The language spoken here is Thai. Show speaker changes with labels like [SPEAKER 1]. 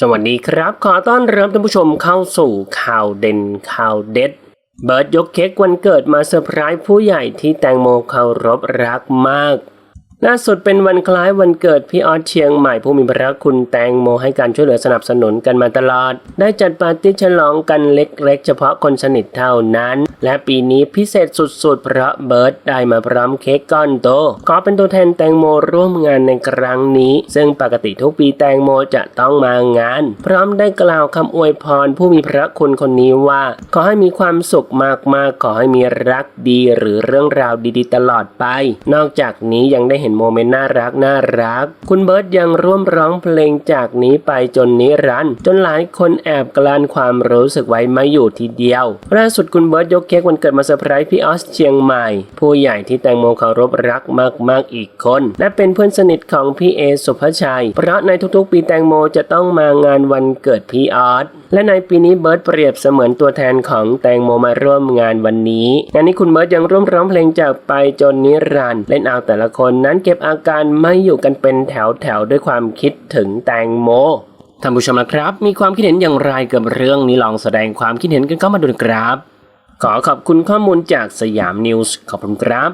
[SPEAKER 1] สวัสดีครับ ขอต้อนรับท่านผู้ชมเข้าสู่ข่าวเด่นข่าวเด็ด เบิร์ดยกเค้กวันเกิดมาเซอร์ไพรส์ผู้ใหญ่ที่แตงโมเคารพรักมาก ล่าสุดเป็นวันคล้ายวันเกิดพี่ออสเชียงใหม่ผู้มีพระคุณแตงโมให้การช่วยเหลือสนับสนุนกันมาตลอด ได้จัดปาร์ตี้ฉลองกันเล็กๆ เฉพาะคนสนิทเท่านั้น และปีนี้พิเศษสุดๆ เพราะเบิร์ดได้มาพร้อมเค้กก้อนโตขอเป็นตัวแทนแตงโมร่วมงานในครั้งนี้ ซึ่งปกติทุกปีแตงโมจะต้องมางาน พร้อมได้กล่าวคำอวยพรผู้มีพระคุณคนนี้ว่า ขอให้มีความสุขมากๆขอให้มีรักดีหรือเรื่องราวดีๆ ตลอดไป นอกจากนี้ยังได้เห็นโมเมนต์น่ารักน่ารัก คุณเบิร์ตยังร่วมร้องเพลงจากนี้ไปจนนิรันดร์จนหลายคนแอบกลั้นความรู้สึกไว้ไม่อยู่ทีเดียวล่าสุดคุณเบิร์ตยกเค้กวันเกิดมาเซอร์ไพรส์พี่ออสเชียงใหม่ ผู้ใหญ่ที่แตงโมเคารพรักมากๆอีกคน และเป็นเพื่อนสนิทของพี่เอสุภชัย เพราะในทุกๆ ปีแตงโมจะต้องมางานวันเกิดพี่ออสและในปีนี้เบิร์ตเปรียบเสมือนตัวแทนของแตงโมมาร่วมงานวันนี้งานนี้คุณเบิร์ตยังร่วมร้องเพลงจากไปจนนิรันดร์เล่นเอาแต่ละคนนั้นเก็บอาการไม่อยู่กันเป็นแถวๆด้วยความคิดถึงแตงโมท่านผู้ชมนะครับ มีความคิดเห็นอย่างไรกับเรื่องนี้ลองแสดงความคิดเห็นกันเข้ามาดูนะครับ ขอขอบคุณข้อมูลจากสยามนิวส์ขอบคุณครับ